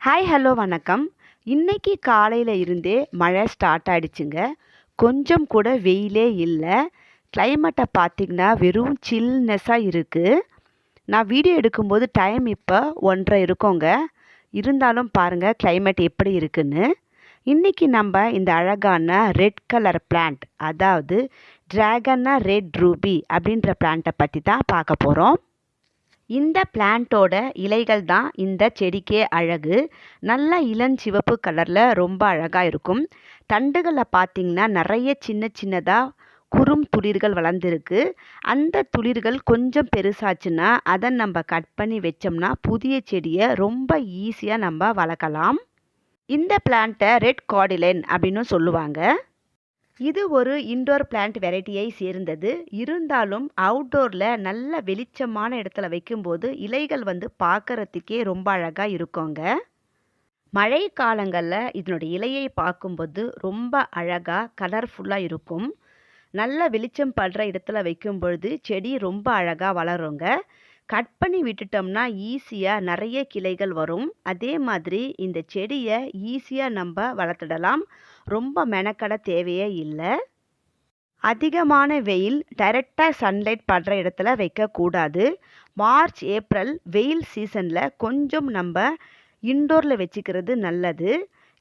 Hi hello வணக்கம். இன்றைக்கி காலையில் இருந்தே மழை ஸ்டார்ட் ஆகிடுச்சுங்க கொஞ்சம் கூட வெயிலே இல்லை. கிளைமேட்டை பார்த்தீங்கன்னா வெறும் சில்னஸாக இருக்குது நான் வீடியோ எடுக்கும்போது டைம் இப்போ ஒன்றரை இருக்கோங்க. இருந்தாலும் பாருங்கள் கிளைமேட் எப்படி இருக்குன்னு. இன்றைக்கி நம்ம இந்த அழகான ரெட் கலர் பிளான்ட் அதாவது ட்ராகன்னா ரெட் ரூபி அப்படின்ற பிளான்ட்டை பற்றி தான் பார்க்க போகிறோம் இந்த பிளான்ட்டோட இலைகள் தான் இந்த செடிக்கே அழகு. நல்ல இளஞ்சிவப்பு கலரில் ரொம்ப அழகாக இருக்கும். தண்டுகளை பார்த்திங்கன்னா நிறைய சின்ன சின்னதாக குறும் துளிர்கள் வளர்ந்துருக்கு. அந்த துளிர்கள் கொஞ்சம் பெருசாச்சுன்னா அதை நம்ம கட் பண்ணி வச்சோம்னா புதிய செடியை ரொம்ப ஈஸியாக நம்ம வளர்க்கலாம். இந்த பிளான்ட்டை ரெட் கார்டிலைன் அப்படின்னு சொல்லுவாங்க. இது ஒரு இன்டோர் பிளான்ட் வெரைட்டியை சேர்ந்தது. இருந்தாலும் அவுட்டோரில் நல்ல வெளிச்சமான இடத்துல வைக்கும்போது இலைகள் வந்து பார்க்கறதுக்கே ரொம்ப அழகாக இருக்குங்க. மழை காலங்களில் இதனுடைய இலையை பார்க்கும்போது ரொம்ப அழகாக கலர்ஃபுல்லாக இருக்கும். நல்ல வெளிச்சம் படுற இடத்துல வைக்கும் பொழுது செடி ரொம்ப அழகாக வளருங்க. கட் பண்ணி விட்டுட்டோம்னா ஈஸியாக நிறைய கிளைகள் வரும். அதே மாதிரி இந்த செடியை ஈஸியாக நம்ம வளர்த்துடலாம். ரொம்ப மெனக்கட தேவையே இல்லை. அதிகமான வெயில் டைரெக்டாக சன்லைட் படுற இடத்துல வைக்கக்கூடாது. மார்ச் ஏப்ரல் வெயில் சீசனில் கொஞ்சம் நம்ம இன்டோரில் வச்சுக்கிறது நல்லது.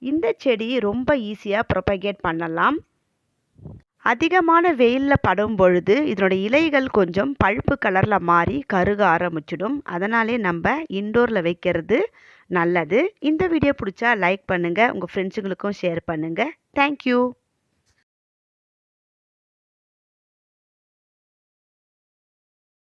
இந்த செடி ரொம்ப ஈஸியாக ப்ரொபகேட் பண்ணலாம். அதிகமான வெயிலில் படும் பொழுது இதனுடைய இலைகள் கொஞ்சம் பழுப்பு கலரில் மாறி கருக ஆரம்பிச்சிடும். அதனாலே நம்ம இன்டோரில் வைக்கிறது நல்லது. இந்த வீடியோ பிடிச்சா லைக் பண்ணுங்கள் உங்கள் ஃப்ரெண்ட்ஸுங்களுக்கும் ஷேர் பண்ணுங்கள் தேங்க்யூ